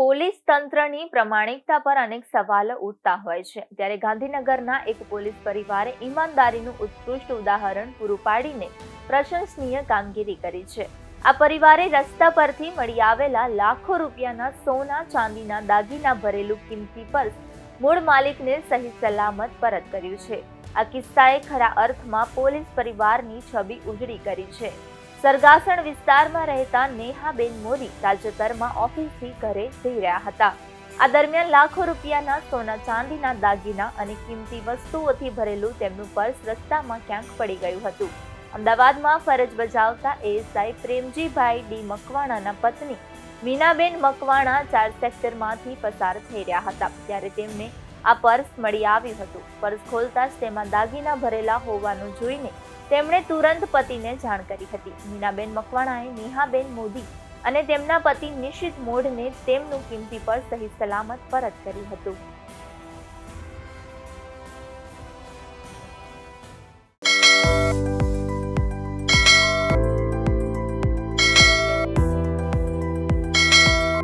Police તંત્રની પ્રમાણિકતા પર અનેક સવાલો ઉઠતા હોય છે. ત્યારે ગાંધીનગરના એક પોલીસ પરિવારે ઈમાનદારીનું ઉત્કૃષ્ટ ઉદાહરણ પૂરું પાડીને પ્રશંસનીય કામગીરી કરી છે. આ પરિવારે રસ્તા પરથી મળી આવેલા લાખો રૂપિયાના સોના, ચાંદીના, દાગીના ભરેલું કિંમતી પર્સ મૂળ માલિકને સહી સલામત પરત કર્યું છે. આ કિસ્સાએ ખરા અર્થમાં પોલીસ પરિવારની છબી ઉજળી કરી છે. સરગાસણ વિસ્તારમાં રહેતા નેહાબેન મોદી તાજેતરમાં ઓફિસથી ઘરે જઈ રહ્યા હતા. આ દરમિયાન લાખો રૂપિયાના સોના ચાંદીના દાગીના અને કિંમતી વસ્તુઓથી ભરેલું તેમનું પર્સ રસ્તામાં ક્યાંક પડી ગયું હતું. અમદાવાદમાં ફરજ બજાવતા એએસઆઈ પ્રેમજીભાઈ ડી મકવાણાના પત્ની મીનાબેન મકવાણા ચાર સેક્ટરમાંથી પસાર થઈ રહ્યા હતા, ત્યારે તેમને આ પર્સ મળી આવ્યું હતું. પર્સ ખોલતા જ તેમાં દાગીના ભરેલા હોવાનું જોઈને તેમણે તુરંત પતિને જાણ કરી હતી. મીનાબેન મકવાણાએ નેહાબેન મોદી અને તેમના પતિ નિશિત મોઢને તેમનું કિંમતી પર સહી સલામત પરત કર્યું હતું.